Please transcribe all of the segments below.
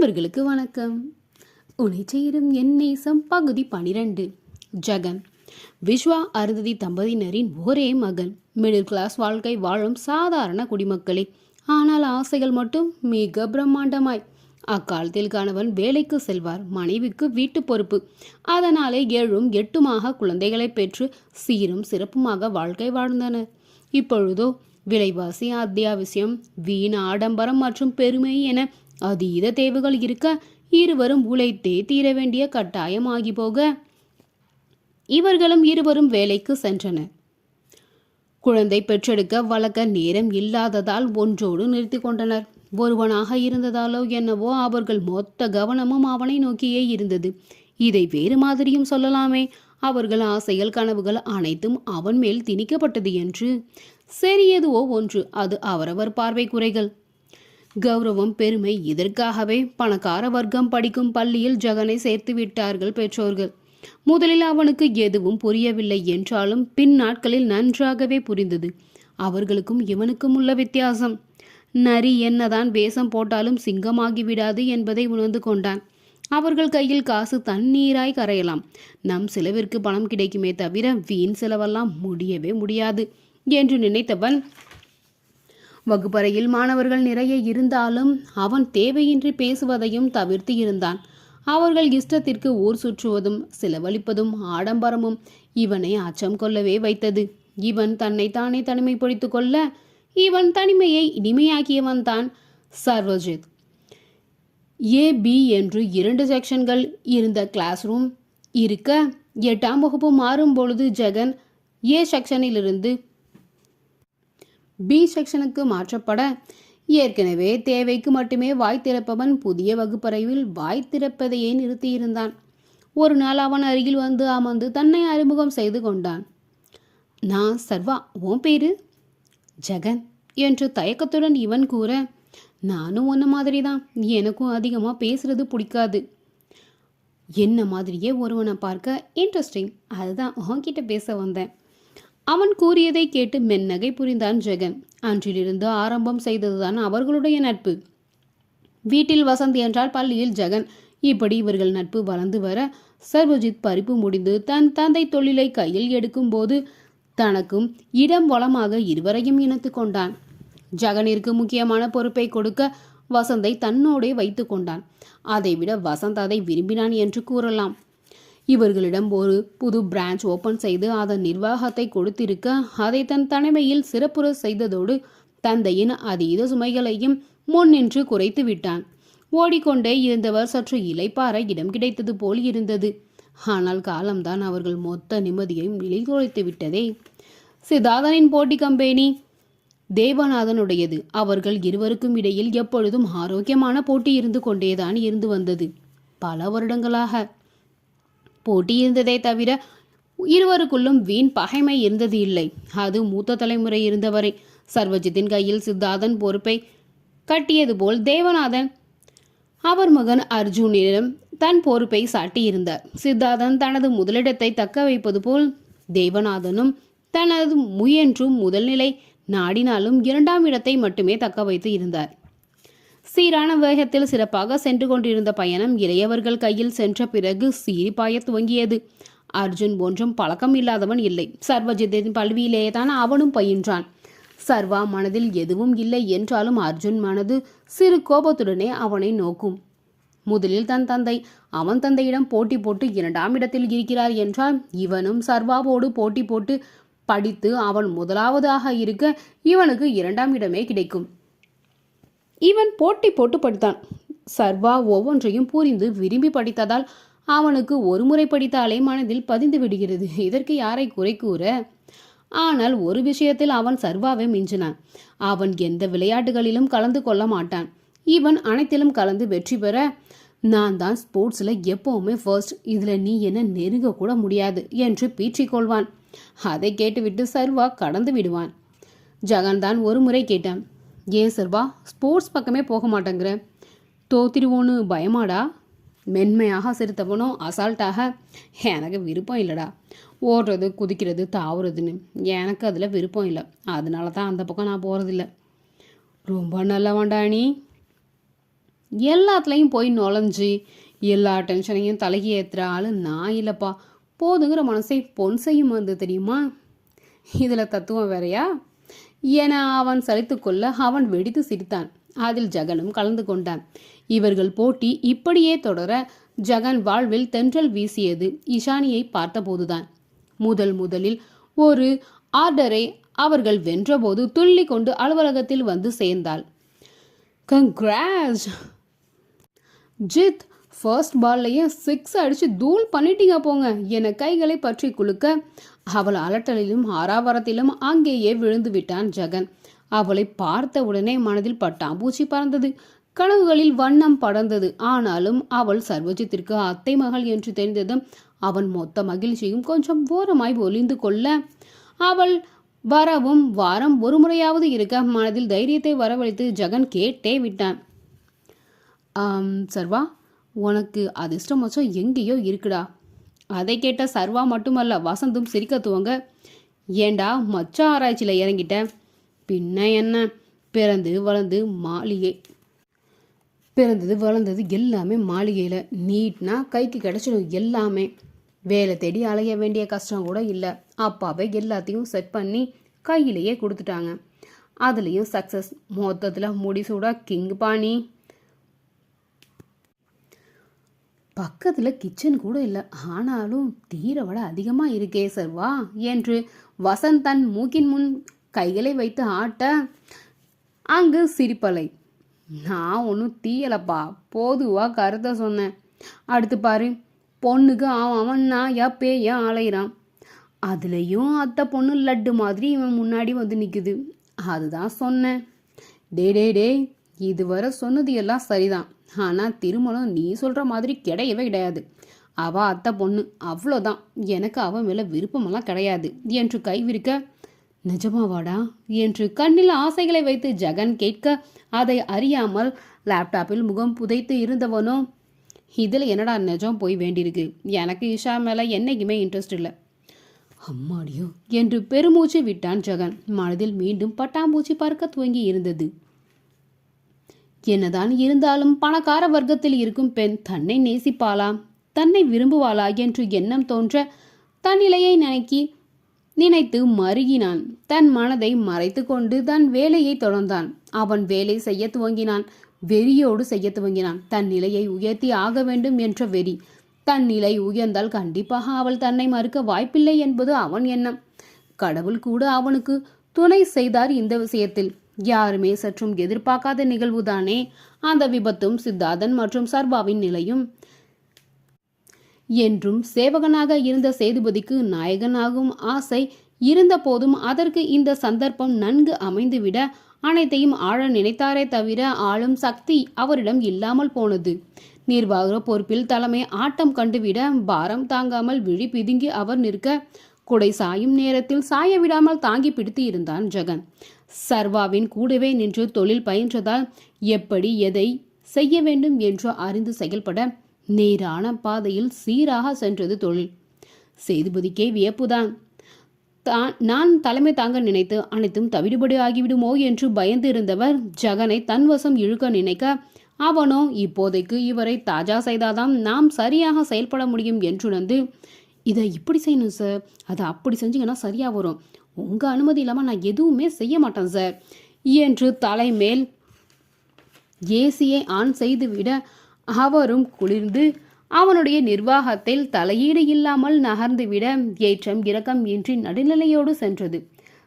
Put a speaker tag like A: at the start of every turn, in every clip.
A: நண்பர்களுக்கு வணக்கம். உனை சேரும் என் நேசம் பகுதி பனிரெண்டு. ஜெகன். விஸ்வா அருந்ததி தம்பதியினரின் ஒரே மகன். மிடில் கிளாஸ் வாழ்க்கை வாழும் சாதாரண குடிமக்களே. ஆனால் ஆசைகள் மட்டும் மிக பிரம்மாண்டமாய். அக்காலத்தில் கணவன் வேலைக்கு செல்வார் மனைவிக்கு வீட்டு பொறுப்பு. அதனாலே ஏழும் எட்டுமாக குழந்தைகளை பெற்று சீரும் சிறப்புமாக வாழ்க்கை வாழ்ந்தனர். இப்பொழுதோ விலைவாசி அத்தியாவசியம் வீண் ஆடம்பரம் மற்றும் பெருமை என அதீத தேவைகள் இருக்க இருவரும் உழைத்தே தீர வேண்டிய கட்டாயமாகி போக இவர்களும் இருவரும் வேலைக்கு சென்றனர். குழந்தை பெற்றெடுக்க வளர்க்க நேரம் இல்லாததால் ஒன்றோடு நிறுத்தி கொண்டனர். ஒருவனாக இருந்ததாலோ என்னவோ அவர்கள் மொத்த கவனமும் அவனை நோக்கியே இருந்தது. இதை வேறு மாதிரியும் சொல்லலாமே. அவர்கள் ஆசைகள் கனவுகள் அனைத்தும் அவன் மேல் திணிக்கப்பட்டது என்று. சரியதுவோ ஒன்று அது அவரவர் பார்வை குறைகள். கௌரவம் பெருமை இதற்காகவே பணக்கார வர்க்கம் படிக்கும் பள்ளியில் ஜெகனை சேர்த்து விட்டார்கள் பெற்றோர்கள். முதலில் அவனுக்கு எதுவும் புரியவில்லை என்றாலும் பின் நாட்களில் நன்றாகவே புரிந்தது. அவர்களுக்கும் இவனுக்கும் உள்ள வித்தியாசம். நரி என்னதான் வேஷம் போட்டாலும் சிங்கமாகி விடாது என்பதை உணர்ந்து கொண்டான். அவர்கள் கையில் காசு தண்ணீராய் கரையலாம். நம் செலவிற்கு பணம் கிடைக்குமே தவிர வீண் செலவெல்லாம் முடியவே முடியாது என்று நினைத்தவன் வகுப்பறையில் மாணவர்கள் நிறைய இருந்தாலும் அவன் தேவையின்றி பேசுவதையும் தவிர்த்து இருந்தான். அவர்கள் இஷ்டத்திற்கு ஊர் சுற்றுவதும் செலவழிப்பதும் ஆடம்பரமும் இவனை அச்சம் கொள்ளவே வைத்தது. இவன் தன்னை தானே தனிமைப்படுத்தி கொள்ள இவன் தனிமையை இனிமையாக்கியவன் தான் சர்வஜித். ஏ பி என்று இரண்டு செக்ஷன்கள் இருந்த கிளாஸ் ரூம் இருக்க எட்டாம் வகுப்பு மாறும் பொழுது ஜெகன் ஏ செக்ஷனிலிருந்து பி செக்ஷனுக்கு மாற்றப்பட ஏற்கனவே தேவைக்கு மட்டுமே வாய் திறப்பவன் புதிய வகுப்பறையில் வாய் திறப்பதையே நிறுத்தியிருந்தான். ஒரு நாள் அவன் அருகில் வந்து அமர்ந்து தன்னை அறிமுகம் செய்து கொண்டான். நான் சர்வா உன் பேரு? ஜெகன் என்று தயக்கத்துடன் இவன் கூற நானும் உன்ன மாதிரி தான் எனக்கும் அதிகமாக பேசுறது பிடிக்காது. என்ன மாதிரியே ஒருவனை பார்க்க இன்ட்ரெஸ்டிங் அதுதான் உன்கிட்ட பேச வந்தேன். அவன் கூறியதை கேட்டு மென்னகை புரிந்தான் ஜெகன். அன்றிலிருந்து ஆரம்பம் செய்ததுதான் அவர்களுடைய நட்பு. வீட்டில் வசந்த் என்றால் பள்ளியில் ஜெகன். இப்படி இவர்கள் நட்பு வளர்ந்து வர சர்வஜித் பறிப்பு முடிந்து தன் தந்தை தொழிலை கையில் எடுக்கும்போது தனக்கும் இடம் வளமாக இருவரையும் இணைத்து கொண்டான். ஜெகனிற்கு முக்கியமான பொறுப்பை கொடுக்க வசந்தை தன்னோடே வைத்து கொண்டான். அதைவிட வசந்த் அதை விரும்பினான் என்று கூறலாம். இவர்களிடம் ஒரு புது பிரான்ச் ஓபன் செய்து அதன் நிர்வாகத்தை கொடுத்திருக்க அதை தன் தலைமையில் சிறப்புற செய்ததோடு தந்தையின் அதீத சுமைகளையும் முன்னின்று குறைத்து விட்டான். ஓடிக்கொண்டே இருந்தவர் சற்று இலைப்பார இடம் கிடைத்தது போல் இருந்தது. ஆனால் காலம்தான் அவர்கள் மொத்த நிம்மதியையும் நிலைகுலைத்து விட்டதே. சிதாதனின் போட்டி கம்பெனி தேவநாதனுடையது. அவர்கள் இருவருக்கும் இடையில் எப்பொழுதும் ஆரோக்கியமான போட்டி இருந்து கொண்டேதான் இருந்து வந்தது. பல வருடங்களாக போட்டி இருந்ததே தவிர இருவருக்குள்ளும் வீண் பகைமை இருந்தது இல்லை. அது மூத்த தலைமுறை இருந்தவரை. சர்வஜித்தின் கையில் சித்தார்த்தன் பொறுப்பை கட்டியது போல் தேவநாதன் அவர் மகன் அர்ஜுனிடம் தன் பொறுப்பை சாட்டியிருந்தார். சித்தார்த்தன் தனது முதலிடத்தை தக்க வைப்பது போல் தேவநாதனும் தனது முயன்றும் முதல்நிலை நாடினாலும் இரண்டாம் இடத்தை மட்டுமே தக்க வைத்து இருந்தார். சீரான வேகத்தில் சிறப்பாக சென்று கொண்டிருந்த பயணம் இளையவர்கள் கையில் சென்ற பிறகு சீறி துவங்கியது. அர்ஜுன் ஒன்றும் பழக்கம் இல்லாதவன் இல்லை. சர்வஜித்தின் பல்வியிலேயே தான் அவனும் பயின்றான். சர்வா மனதில் எதுவும் இல்லை என்றாலும் அர்ஜுன் மனது சிறு கோபத்துடனே அவனை நோக்கும். முதலில் தன் தந்தை அவன் தந்தையிடம் போட்டி போட்டு இரண்டாம் இடத்தில் இருக்கிறார் என்றால் இவனும் சர்வாவோடு போட்டி போட்டு படித்து அவன் முதலாவதாக இருக்க இவனுக்கு இரண்டாம் இடமே கிடைக்கும். இவன் போட்டி போட்டு படித்தான் சர்வா ஒவ்வொன்றையும் புரிந்து விரும்பி படித்ததால் அவனுக்கு ஒரு முறை படித்தாலே மனதில் பதிந்து விடுகிறது. இதற்கு யாரை குறை கூற? ஆனால் ஒரு விஷயத்தில் அவன் சர்வாவை மிஞ்சினான். அவன் எந்த விளையாட்டுகளிலும் கலந்து கொள்ள மாட்டான். இவன் அனைத்திலும் கலந்து வெற்றி பெற நான் தான் ஸ்போர்ட்ஸில் எப்போவுமே ஃபர்ஸ்ட் இதில் நீ என்ன நெருங்க கூட முடியாது என்று பீற்றிக்கொள்வான் அதை கேட்டுவிட்டு சர்வா கடந்து விடுவான். ஜகன் தான் ஒரு முறை கேட்டான். ஏன் சர்வா ஸ்போர்ட்ஸ் பக்கமே போக மாட்டேங்கிற. தோத்திருவோன்னு பயமாடா? மென்மையாக சிரித்தவனும் அசால்ட்டாக? எனக்கு விருப்பம் இல்லைடா. ஓடுறது குதிக்கிறது தாவுறதுன்னு. எனக்கு அதில் விருப்பம் இல்லை. அதனால தான் அந்த பக்கம் நான் போகிறதில்ல ரொம்ப நல்லவன்டா நீ. எல்லாத்துலேயும் போய் நுழைஞ்சி எல்லா டென்ஷனையும் தலைக்கு ஏற்றுற ஆள் நான் இல்லைப்பா. போதுங்கிற மனசை பொன் செய்யும் வந்து தெரியுமா? இதில் தத்துவம் வேறையா? என அவன் சலித்துக்கொள்ள அவன் வெடித்து சிரித்தான். அதில் ஜகனும் கலந்து கொண்டான். இவர்கள் போட்டி இப்படியே தொடர ஜகன் வாழ்வில் தென்றல் வீசியது இஷானியை பார்த்தபோதுதான். முதல் முதலில் ஒரு ஆர்டரை அவர்கள் வென்றபோது துள்ளி கொண்டு அலுவலகத்தில் வந்து சேர்ந்தாள். கங்க்ராஜ்! ஜித் ஃபர்ஸ்ட் பால்லையே சிக்ஸ் அடிச்சு தூள் பண்ணிட்டீங்க போங்க என கைகளை பற்றி குலுக்க அவள் அலட்டலிலும் ஆறாவரத்திலும் அங்கேயே விழுந்து விட்டான் ஜெகன். அவளை பார்த்த உடனே மனதில் பட்டாம்பூச்சி பறந்தது. கனவுகளில் வண்ணம் படர்ந்தது. ஆனாலும் அவள் சர்வஜித்திற்கு அத்தை மகள் என்று தெரிந்ததும் அவன் மொத்த மகிழ்ச்சியும் கொஞ்சம் ஓரமாய் ஒளிந்து கொள்ள அவள் வரவும் வாரம் ஒரு முறையாவது இருக்க மனதில் தைரியத்தை வரவழைத்து ஜெகன் கேட்டே விட்டான். சர்வா உனக்கு அதிர்ஷ்டமச்சம் எங்கேயோ இருக்குடா. அதை கேட்ட சர்வா மட்டுமல்ல வசந்தும் சிரிக்க துவங்க ஏண்டா மச்ச ஆராய்ச்சியில் இறங்கிட்ட? பின்ன என்ன? பிறந்து வளர்ந்து மாளிகை. பிறந்தது வளர்ந்தது எல்லாமே மாளிகையில். நீட்னா கைக்கு கிடச்சிடும் எல்லாமே. வேலை தேடி அலைய வேண்டிய கஷ்டம் கூட இல்லை. அப்பாவே எல்லாத்தையும் செட் பண்ணி கையிலேயே கொடுத்துட்டாங்க. அதுலேயும் சக்ஸஸ் மொத்தத்தில் முடிசூடா கிங் பாணி பக்கத்தில் கிச்சன் கூட இல்லை. ஆனாலும் தீர விட அதிகமாக இருக்கே சர்வா என்று வசந்த் தன் மூக்கின் முன் கைகளை வைத்து ஆட்ட அங்கு சிரிப்பலை. நான் ஒன்றும் தீயலப்பா போதுவா கருத்தை சொன்னேன். அடுத்து பாரு பொண்ணுக்கு அவன் அவன் நான் யா பேயா அலையிறான். அதுலேயும் அத்தை பொண்ணு லட்டு மாதிரி இவன் முன்னாடி வந்து நிற்குது அதுதான் சொன்னேன். டே டே டே இதுவரை சொன்னது எல்லாம் சரிதான். ஆனால் திருமணம் நீ சொல்கிற மாதிரி கிடையவே கிடையாது. அவ அத்தை பொண்ணு அவ்வளோதான் எனக்கு அவன் மேலே விருப்பமெல்லாம் கிடையாது என்று கைவிரிக்க நிஜமாவாடா? என்று கண்ணில் ஆசைகளை வைத்து ஜெகன் கேட்க அதை அறியாமல் லேப்டாப்பில் முகம் புதைத்து இருந்தவனோ இதில் என்னடா நிஜம் போய் வேண்டியிருக்கு? எனக்கு இஷா மேலே என்னைக்குமே இன்ட்ரெஸ்ட் இல்லை. அம்மாடியோ என்று பெருமூச்சு விட்டான் ஜெகன். மனதில் மீண்டும் பட்டாம்பூச்சி பார்க்க துவங்கி இருந்தது. என்னதான் இருந்தாலும் பணக்கார வர்க்கத்தில் இருக்கும் பெண் தன்னை நேசிப்பாளா? தன்னை விரும்புவாளா என்று எண்ணம் தோன்ற தன் நிலையை நினைக்கி நினைத்து மருகினான். தன் மனதை மறைத்து கொண்டு தன் வேலையை தொடர்ந்தான். அவன் வேலை செய்ய துவங்கினான். வெறியோடு செய்ய துவங்கினான். தன் நிலையை உயர்த்தி ஆக வேண்டும் என்ற வெறி. தன் நிலை உயர்ந்தால் கண்டிப்பாக அவள் தன்னை மறுக்க வாய்ப்பில்லை என்பது அவன் எண்ணம். கடவுள் கூட அவனுக்கு துணை செய்தார் இந்த விஷயத்தில். யாருமே சற்றும் எதிர்பார்க்காத நிகழ்வுதானே? அந்த விபத்தும் சித்தார்த்தன் மற்றும் சர்பாவின் நிலையும். என்றும் சேவகனாக இருந்த சேதுபதிக்கு நாயகனாகும் ஆசை இருந்த போதும் அதற்கு இந்த சந்தர்ப்பம் நன்கு அமைந்துவிட அனைத்தையும் ஆழ நினைத்தாரே தவிர ஆளும் சக்தி அவரிடம் இல்லாமல் போனது. நிர்வாக பொறுப்பில் தலைமை ஆட்டம் கண்டுவிட பாரம் தாங்காமல் விழி பிதுங்கி அவர் நிற்க குடை சாயும் நேரத்தில் சாய விடாமல் தாங்கி பிடித்து இருந்தான் ஜெகன். சர்வாவின் கூடவே நின்று தொழில் பயின்றதால் எப்படி எதை செய்ய வேண்டும் என்று அறிந்து செயல்பட நேரான பாதையில் சீராக சென்றது தொழில். சேதுபதிக்கே வியப்புதான். தான் நான் தலைமை தாங்க நினைத்து அனைத்தும் தவிடுபடி ஆகிவிடுமோ என்று பயந்து இருந்தவர் ஜகனை தன் வசம் இழுக்க நினைக்க அவனோ இப்போதைக்கு இவரை தாஜா செய்தாதான் நாம் சரியாக செயல்பட முடியும் என்றுணர்ந்து இதை இப்படி செய்யணும் சார் அதை அப்படி செஞ்சீங்கன்னா சரியாக வரும். உங்கள் அனுமதி இல்லாமல் நான் எதுவுமே செய்ய மாட்டேன் சார் என்று தலைமேல் ஏசியை ஆன் செய்துவிட அவரும் குளிர்ந்து அவனுடைய நிர்வாகத்தில் தலையீடு இல்லாமல் நகர்ந்துவிட ஏற்றம் இரக்கம் இன்றி நடுநிலையோடு சென்றது.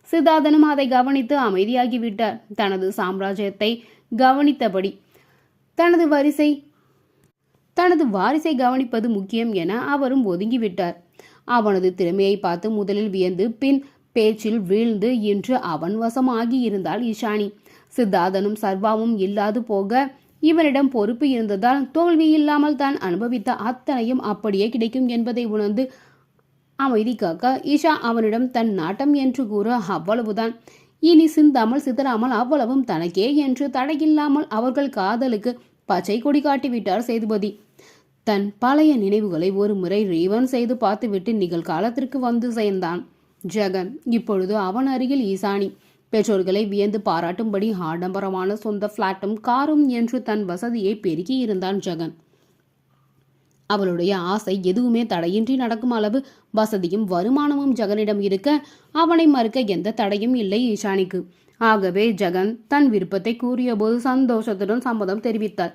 A: சித்தார்த்தனும் அதை கவனித்து அமைதியாகிவிட்டார் தனது சாம்ராஜ்யத்தை கவனித்தபடி தனது வரிசை தனது வாரிசை கவனிப்பது முக்கியம் என அவரும் ஒதுங்கிவிட்டார் அவனது திறமையை பார்த்து முதலில் வியந்து பின் பேச்சில் வீழ்ந்து இன்று அவன் வசமாகி இருந்தாள் இஷானி சித்தார்த்தனும் சர்வாவும் இல்லாது போக இவனிடம் பொறுப்பு இருந்ததால் தோல்வி இல்லாமல் தான் அனுபவித்த அத்தனையும் அப்படியே கிடைக்கும் என்பதை உணர்ந்து அமைதி காக்க ஈஷா அவனிடம் தன் நாட்டம் என்று கூற அவ்வளவுதான். இனி சிந்தாமல் சிதறாமல் அவ்வளவும் தனக்கே என்று தடையில்லாமல் அவர்கள் காதலுக்கு பச்சை கொடி காட்டிவிட்டார் சேதுபதி. தன் பழைய நினைவுகளை ஒரு முறை ரீவன் செய்து பார்த்துவிட்டு நிகழ்காலத்திற்கு வந்து சேர்ந்தான். ஜெகன் இப்பொழுது அவன் அருகில் ஈசானி. பெற்றோர்களை வியந்து பாராட்டும்படி ஆடம்பரமான சொந்த பிளாட்டும் காரும் என்று தன் வசதியை பெருக்கி இருந்தான் ஜெகன். அவளுடைய ஆசை எதுவுமே தடையின்றி நடக்கும் அளவு வசதியும் வருமானமும் ஜெகனிடம் இருக்க அவனை மறுக்க எந்த தடையும் இல்லை ஈஷானிக்கு ஆகவே ஜெகன் தன் விருப்பத்தை கூறியபோது சந்தோஷத்துடன் சம்மதம் தெரிவித்தார்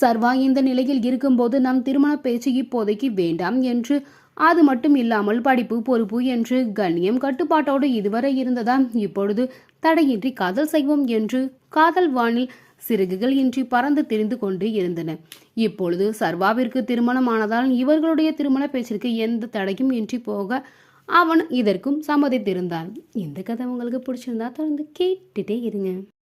A: சர்வா இந்த நிலையில் இருக்கும்போது நம் திருமண பேச்சு இப்போதைக்கு வேண்டாம் என்று அது மட்டும் இல்லாமல் படிப்பு பொறுப்பு என்று கண்ணியம் கட்டுப்பாட்டோடு இதுவரை இருந்ததாம். இப்பொழுது தடையின்றி காதல் செய்வோம் என்று காதல் வானில் சிறகுகள் இன்றி பறந்து திரிந்து கொண்டு இருந்தன. இப்பொழுது சர்வாவிற்கு திருமணமானதால் இவர்களுடைய திருமண பேச்சிற்கு எந்த தடையும் இன்றி போக அவன் இதற்கும் சம்மதித்திருந்தான். இந்த கதை உங்களுக்கு பிடிச்சிருந்தா தொடர்ந்து கேட்டுட்டே இருங்க.